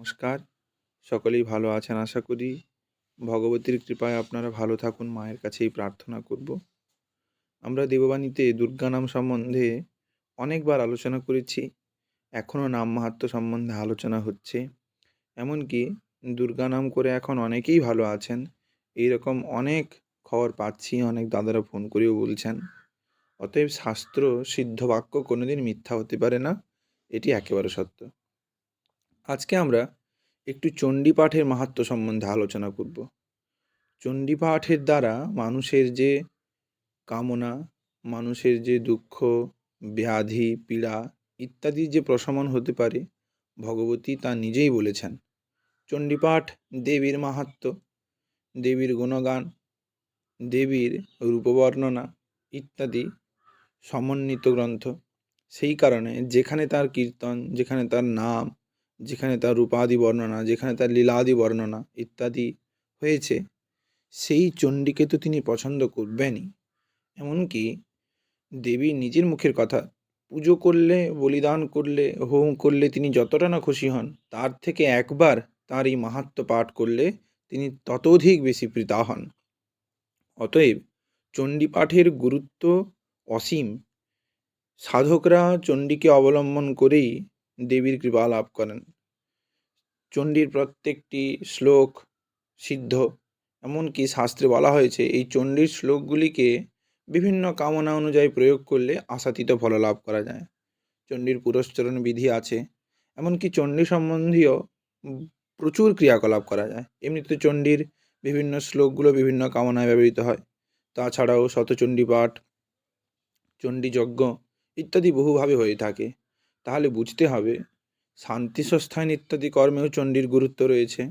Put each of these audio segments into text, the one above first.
নমস্কার। সকলেই ভালো আছেন আশা করি। ভগবতীর কৃপায় আপনারা ভালো থাকুন, মায়ের কাছেই প্রার্থনা করব। আমরা দেববাণীতে দুর্গা নাম সম্বন্ধে অনেকবার আলোচনা করেছি। এখনও নাম মাহাত্ম্য সম্বন্ধে আলোচনা হচ্ছে। এমনকি দুর্গা নাম করে এখন অনেকেই ভালো আছেন। এইরকম অনেক খবর পাচ্ছি, অনেক দাদারা ফোন করেও বলছেন। অতএব শাস্ত্র, সিদ্ধ বাক্য কোনোদিন মিথ্যা হতে পারে না, এটি একেবারে সত্য। আজকে আমরা একটু চণ্ডী পাঠের মাহাত্ম্য সম্বন্ধে আলোচনা করব। চণ্ডী পাঠের দ্বারা মানুষের যে কামনা, মানুষের যে দুঃখ, ব্যাধি, পীড়া ইত্যাদি যে প্রশমন হতে পারে, ভগবতী তা নিজেই বলেছেন। চণ্ডীপাঠ দেবীর মাহাত্ম্য দেবীর গুণগান, দেবীর রূপবর্ণনা ইত্যাদি সমন্বিত গ্রন্থ। সেই কারণে যেখানে তার কীর্তন, যেখানে তার নাম যেখানে তার রূপাদি বর্ণনা, যেখানে তার লীলাদি বর্ণনা ইত্যাদি হয়েছে, সেই চণ্ডীকে তো তিনি পছন্দ করবেনই। এমনকি দেবী নিজের মুখের কথা, পুজো করলে, বলিদান করলে, হোম করলে তিনি যতটা না খুশি হন, তার থেকে একবার তার এই মাহাত্ম পাঠ করলে তিনি ততোধিক বেশি প্রীতা হন। অতএব চণ্ডী পাঠের গুরুত্ব অসীম। সাধকরা চণ্ডীকে অবলম্বন করেই দেবীর কৃপা লাভ করেন। চণ্ডীর প্রত্যেকটি শ্লোক সিদ্ধ। এমনকি শাস্ত্রে বলা হয়েছে, এই চণ্ডীর শ্লোকগুলিকে বিভিন্ন কামনা অনুযায়ী প্রয়োগ করলে আশাতীত ফল লাভ করা যায়। চণ্ডীর পুরস্চরণ বিধি আছে, এমনকি চণ্ডী সম্বন্ধীয় প্রচুর ক্রিয়াকলাপ করা যায়। এমনিতে চণ্ডীর বিভিন্ন শ্লোকগুলো বিভিন্ন কামনায় ব্যবহৃত হয়। তাছাড়াও শতচণ্ডী পাঠ চণ্ডীযজ্ঞ ইত্যাদি বহুভাবে হয়ে থাকে। তাহলে বুঝতে হবে শান্তি সস্থান ইত্যাদি কর্মেও চণ্ডীর গুরুত্ব রয়েছে।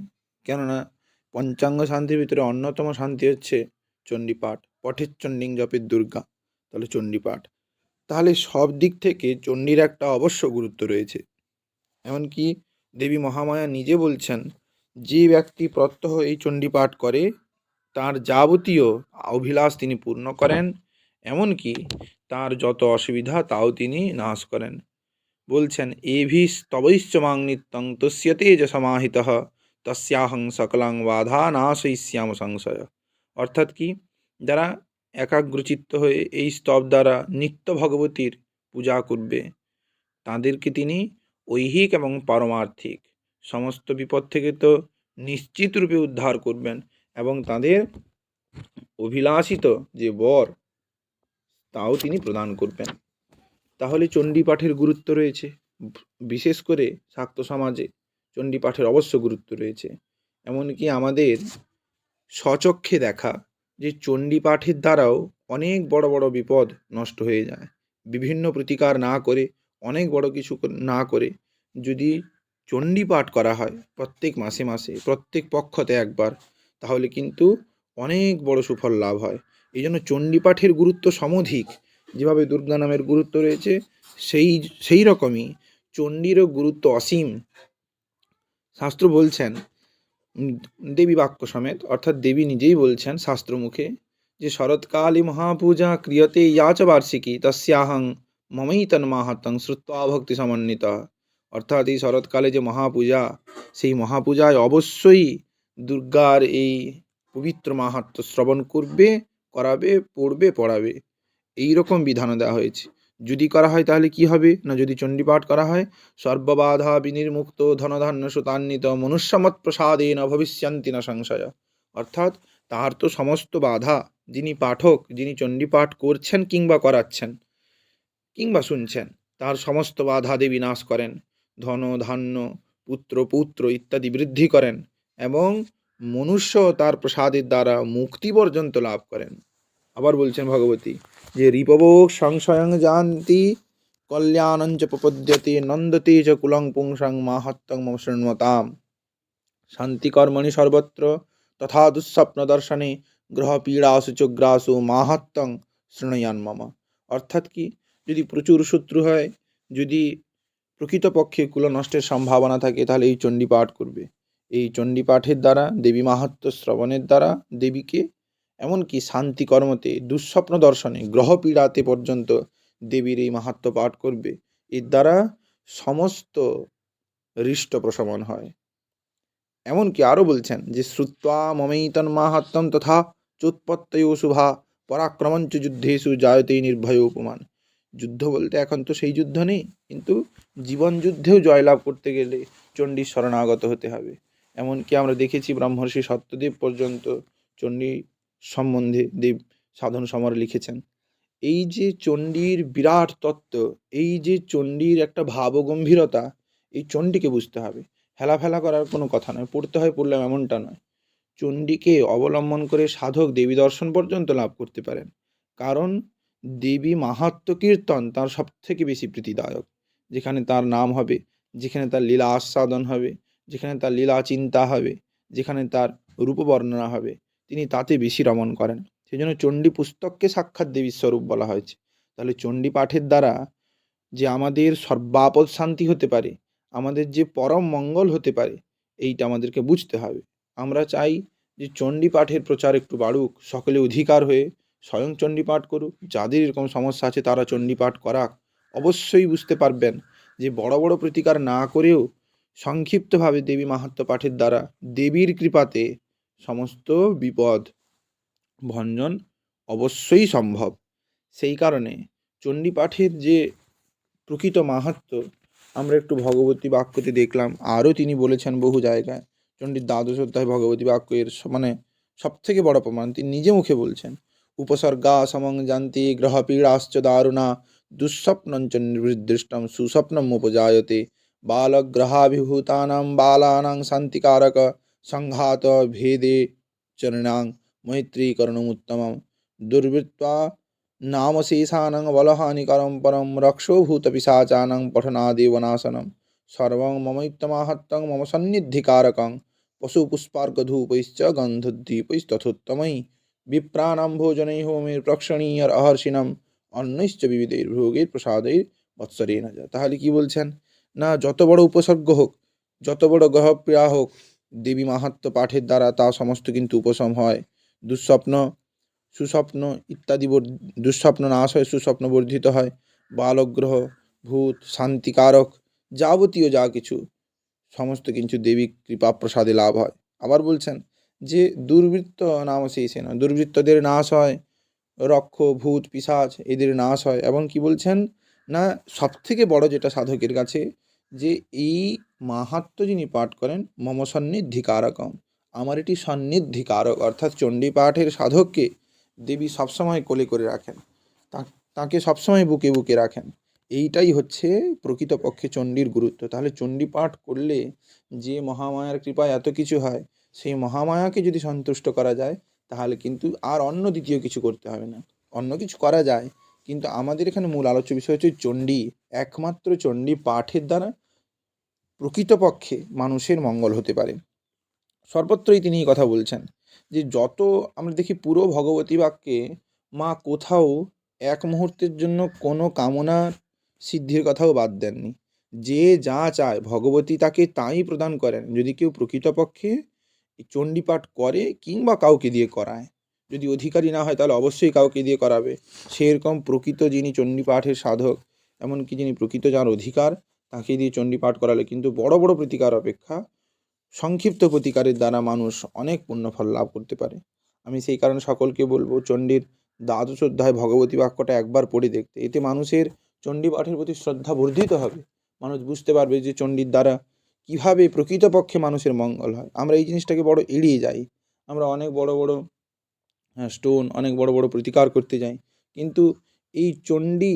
কেননা, পঞ্চাঙ্গ শান্তির ভিতরে অন্যতম শান্তি হচ্ছে চণ্ডীপাঠ। পঠের চণ্ডিং জপের দুর্গা। তাহলে চণ্ডীপাঠ। তাহলে সব দিক থেকে চণ্ডীর একটা অবশ্য গুরুত্ব রয়েছে। এমনকি দেবী মহামায়া নিজে বলছেন, যে ব্যক্তি প্রত্যহ এই চণ্ডী পাঠ করে, তার যাবতীয় অভিলাষ তিনি পূর্ণ করেন। এমনকি তার যত অসুবিধা, তাও তিনি নাশ করেন। বলছেন, এভি স্তবৈশ্চ মাং নিত্যং তস্যতে যে সমাহিত তস্যাহং সকলাং বাধা নাশয়িষ্যাম সংশয়। অর্থাৎ কি? যারা একাগ্রচিত্ত হয়ে এই স্তব দ্বারা নিত্য ভগবতীর পূজা করবে, তাদেরকে তিনি ঐহিক এবং পারমার্থিক সমস্ত বিপদ থেকে তো নিশ্চিত রূপে উদ্ধার করবেন এবং তাদের অভিলাষিত যে বর, তাও তিনি প্রদান করবেন। তাহলে চণ্ডী পাঠের গুরুত্ব রয়েছে। বিশেষ করে শাক্ত সমাজে চণ্ডী পাঠের অবশ্য গুরুত্ব রয়েছে। এমনকি আমাদের স্বচক্ষে দেখা যে চণ্ডী পাঠের দ্বারাও অনেক বড় বড় বিপদ নষ্ট হয়ে যায়। বিভিন্ন প্রতিকার না করে, অনেক বড় কিছু না করে যদি চণ্ডী পাঠ করা হয় প্রত্যেক মাসে মাসে, প্রত্যেক পক্ষতে একবার, তাহলে কিন্তু অনেক বড় সুফল লাভ হয়। এই জন্য চণ্ডী পাঠের গুরুত্ব সমধিক। যেভাবে দুর্গা নামের গুরুত্ব রয়েছে, সেই সেই রকমই চণ্ডীরও গুরুত্ব অসীম। শাস্ত্র বলছেন, দেবী বাক্য সমেত, অর্থাৎ দেবী নিজেই বলছেন শাস্ত্রমুখে যে, শরৎকালী মহাপূজা ক্রিয়তে ইয়াচ বার্ষিকী, তস্যাহং মমই তন্মাহাত্মং শ্রুত্বা ভক্তি সমন্বিত। অর্থাৎ এই শরৎকালে যে মহাপূজা, সেই মহাপূজায় অবশ্যই দুর্গার এই পবিত্র মাহাত্ম শ্রবণ করবে, করাবে, পড়বে, পড়াবে। এই রকম বিধানও দেওয়া হয়েছে। যদি করা হয় তাহলে কি হবে? না যদি চণ্ডীপাঠ করা হয়? সর্ববাধা বিনির্মুক্ত ধনধান্য সুতান্বিত মনুষ্যমত প্রসাদেন ভবিষ্যান্তি না সংশয়। অর্থাৎ তার তো সমস্ত বাধা, যিনি পাঠক, যিনি চণ্ডীপাঠ করছেন কিংবা করাচ্ছেন, কিংবা শুনছেন, তার সমস্ত বাধা দেবী নাশ করেন, ধন, ধান্য, পুত্র পুত্র ইত্যাদি বৃদ্ধি করেন এবং মনুষ্য তার প্রসাদের দ্বারা মুক্তি পর্যন্ত লাভ করেন। আবার বলছেন ভগবতী যে রিপবোক সংশয়ং জানতি কল্যাণঞ্চ প্রপদ্যতে, নন্দতে চ কুলং পুংসাং মাহাত্মং মম শৃণ্মতাম শান্তিকর্মণি সর্বত্র, তথা দুঃস্বপ্ন দর্শনে গ্রহ পীড়াসু চ গ্রাসু মাহাত্মং শৃণয়ান মম। অর্থাৎ কি, যদি প্রচুর শত্রু হয়, যদি প্রকৃতপক্ষে কুল নষ্টের সম্ভাবনা থাকে, তাহলে এই চণ্ডী পাঠ করবে। এই চণ্ডী পাঠের দ্বারা, দেবী মাহাত্ম শ্রবণের দ্বারা, দেবীকে এমনকি শান্তি কর্মতে, দুঃস্বপ্ন দর্শনে গ্রহ পীড়াতে পর্যন্ত দেবীর এই মাহাত্ম পাঠ করবে। এর দ্বারা সমস্ত হৃষ্ট প্রশমন হয়। এমনকি আরও বলছেন যে, শ্রুত্বা মমৈতন মাহাত্ম তথা চোৎপত্তয় শুভা, পরাক্রমঞ্চ যুদ্ধেষু জায়তে নির্ভয় উপমান। যুদ্ধ বলতে এখন তো সেই যুদ্ধ নেই, কিন্তু জীবন যুদ্ধেও জয়লাভ করতে গেলে চণ্ডীর শরণাগত হতে হবে। এমনকি আমরা দেখেছি ব্রহ্মর্ষি সত্যদেব পর্যন্ত চণ্ডী সম্বন্ধে দেব, সাধন সমর লিখেছেন। এই যে চণ্ডীর বিরাট তত্ত্ব, এই যে চণ্ডীর একটা ভাবগম্ভীরতা, এই চণ্ডীকে বুঝতে হবে। হেলাফেলা করার কোনো কথা নয়, পড়তে হয়, পড়লাম এমনটা নয়। চণ্ডীকে অবলম্বন করে সাধক দেবী দর্শন পর্যন্ত লাভ করতে পারেন। কারণ দেবী মাহাত্ম কীর্তন তার সব থেকে বেশি প্রীতিদায়ক। যেখানে তার নাম হবে, যেখানে তার লীলা আস্বাদন হবে, যেখানে তার লীলা চিন্তা হবে, যেখানে তার রূপ বর্ণনা হবে। তিনি তাতে বেশি রমণ করেন। সেই জন্য চণ্ডী পুস্তককে সাক্ষাৎ দেবীর স্বরূপ বলা হয়েছে। তাহলে চণ্ডী পাঠের দ্বারা যে আমাদের সর্বাপদ শান্তি হতে পারে, আমাদের যে পরম মঙ্গল হতে পারে, এইটা আমাদেরকে বুঝতে হবে। আমরা চাই যে চণ্ডী পাঠের প্রচার একটু বাড়ুক, সকলে অধিকার হয়ে স্বয়ং চণ্ডী পাঠ করুক। যাদের এরকম সমস্যা আছে তারা চণ্ডী পাঠ করাক। অবশ্যই বুঝতে পারবেন যে বড় বড় প্রতিকার না করেও সংক্ষিপ্তভাবে দেবী মাহাত্ম্য পাঠের দ্বারা দেবীর কৃপাতে সমস্ত বিপদ ভঞ্জন অবশ্যই সম্ভব। সেই কারণে চণ্ডী পাঠের যে প্রকৃত মাহাত্ম্য আমরা একটু ভগবতী বাক্যতে দেখলাম, আরও তিনি বলেছেন বহু জায়গায়, চণ্ডীর দ্বাদশ অধ্যায় ভগবতী বাক্যের স- মানে সব থেকে বড় প্রমাণ তিনি নিজে মুখে বলছেন, উপসর্গা সমং জান্তি গ্রহ পীড়াশ্চ দারুণা দুঃস্বপ্নঞ্চ নির্দৃষ্টম সুস্বপ্নম উপজায়তে বালগ্রহাভিভূতানাং বালানাং শান্তিকারক সংঘাত ভেদে চরণাং মৈত্রীকরণমুত্তমম দুর্বৃত্তা নামশেষানং বলহানিকরম পরম রক্ষোভূতপিশাচানং পঠনাদেবনাশনম সর্বং মমৈত্যমাহত্যং মম সন্নিধিকারকং পশুপুষ্পার্ঘধূপৈশ্চ গন্ধদ্বীপৈস্তথোত্তমৈ বিপ্রাণাম ভোজনৈ হোমে প্রক্ষণীয়র অহর্ষিণম অন্যৈশ্চ বিবিধের ভোগের প্রসাদের বৎসরে না যা তাহলে কি বলছেন না যত বড় উপসর্গ হোক যত বড় গ্রহপ্রিয়া হোক দেবী মাহাত্ম্য পাঠের দ্বারা তা সমস্ত কিন্তু উপশম হয়। দুঃস্বপ্ন, সুস্বপ্ন ইত্যাদি দুঃস্বপ্ন নাশ হয়, সুস্বপ্ন বর্ধিত হয়। বালগ্রহ, ভূত, শান্তিকারক যাবতীয় যা কিছু, সমস্ত কিছু দেবী কৃপা প্রসাদে লাভ হয়। আবার বলছেন যে দুর্বৃত্ত নাম শেষে না দুর্বৃত্তদের নাশ হয়, রক্ষ, ভূত, পিসাচ, এদের নাশ হয়। এবং কি বলছেন? না সব থেকে বড় যেটা সাধকের কাছে যে এই মাহাত্ম্য যিনি পাঠ করেন, মম সন্নিধিকারকম। আমার এটি সন্নিধিকারক, অর্থাৎ চণ্ডী পাঠের সাধককে দেবী সবসময় কোলে করে রাখেন। তাকে সবসময় বুকে বুকে রাখেন। এইটাই হচ্ছে প্রকৃতপক্ষে চণ্ডীর গুরুত্ব। তাহলে চণ্ডী পাঠ করলে যে মহামায়ার কৃপায় এত কিছু হয়, সেই মহামায়াকে যদি সন্তুষ্ট করা যায়, তাহলে কিন্তু আর অন্য দ্বিতীয় কিছু করতে হবে না। অন্য কিছু করা যায় কিন্তু আমাদের এখানে মূল আলোচ্য বিষয় হচ্ছে চণ্ডী। একমাত্র চণ্ডী পাঠের দ্বারা প্রকৃতপক্ষে মানুষের মঙ্গল হতে পারে। সর্বত্রই তিনি এই কথা বলছেন যে, যত আমরা দেখি পুরো ভগবতী বাক্যে মা কোথাও এক মুহূর্তের জন্য কোনো কামনার সিদ্ধির কথাও বাদ দেননি। যে যা চায় ভগবতী তাকে তাই প্রদান করেন। যদি কেউ প্রকৃতপক্ষে চণ্ডীপাঠ করে কিংবা কাউকে দিয়ে করায় যদি অধিকারী না হয়, তাহলে অবশ্যই কাউকে দিয়ে করাবে। সেরকম প্রকৃত যিনি চণ্ডীপাঠের সাধক, এমনকি যিনি প্রকৃত যার অধিকার, তাকে দিয়ে চণ্ডীপাঠ করালে কিন্তু বড় বড় প্রতিকার অপেক্ষা, সংক্ষিপ্ত প্রতিকারের দ্বারা মানুষ অনেক পুণ্যফল লাভ করতে পারে। আমি সেই কারণে সকলকে বলব, চণ্ডীর দ্বাদশ অধ্যায় ভগবতী বাক্যটা একবার পড়ে দেখতে। এতে মানুষের চণ্ডী পাঠের প্রতি শ্রদ্ধা বর্ধিত হবে। মানুষ বুঝতে পারবে যে চণ্ডীর দ্বারা কীভাবে প্রকৃতপক্ষে মানুষের মঙ্গল হয়। আমরা এই জিনিসটাকে বড় এড়িয়ে যাই। আমরা অনেক বড় বড় স্টোন অনেক বড় বড় প্রতিকার করতে যাই কিন্তু এই চণ্ডী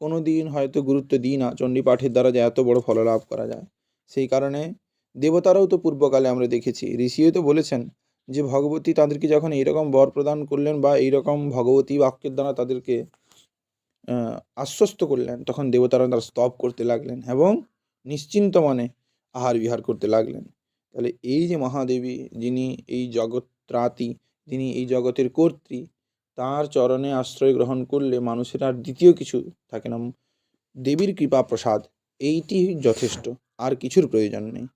কোনো দিন হয়তো গুরুত্ব দিই না, চণ্ডী পাঠের দ্বারা যে এত বড় ফললাভ করা যায়। সেই কারণে দেবতারাও তো পূর্বকালে আমরা দেখেছি। ঋষিও তো বলেছেন যে, ভগবতী তাদেরকে যখন এইরকম বর প্রদান করলেন বা এইরকম ভগবতী বাক্যের দ্বারা তাদেরকে আশ্বস্ত করলেন, তখন দেবতারা তারা স্তব করতে লাগলেন এবং নিশ্চিন্ত মনে আহার বিহার করতে লাগলেন। তাহলে এই যে মহাদেবী, যিনি এই জগৎ ত্রাতি যিনি এই জগতের কর্ত্রী, তার চরণে আশ্রয় গ্রহণ করলে মানুষের আর দ্বিতীয় কিছু থাকে না। দেবীর কৃপা প্রসাদ, এইটি যথেষ্ট, আর কিছুর প্রয়োজন নেই।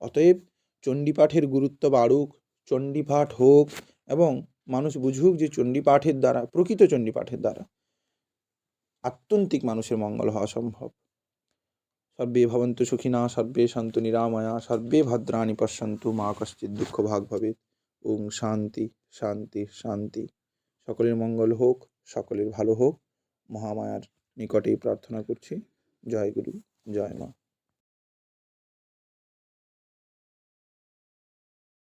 অতএব চণ্ডীপাঠের গুরুত্ব বাড়ুক, চণ্ডীপাঠ হোক এবং মানুষ বুঝুক যে চণ্ডীপাঠের দ্বারা, প্রকৃত চণ্ডীপাঠের দ্বারা আত্যন্তিক মানুষের মঙ্গল হওয়া সম্ভব। সর্বে ভবন্তু সুখিনা, সর্বে সন্তু নিরাময়া, সর্বে ভদ্রাণি পশ্যন্তু, মা কশ্চিৎ দুঃখ ভাগ ভবেৎ। ওম শান্তি শান্তি শান্তি। সকলের মঙ্গল হোক, সকলের ভালো হোক। মহামায়ার নিকটেই প্রার্থনা করছি। জয় গুরু, জয় মা।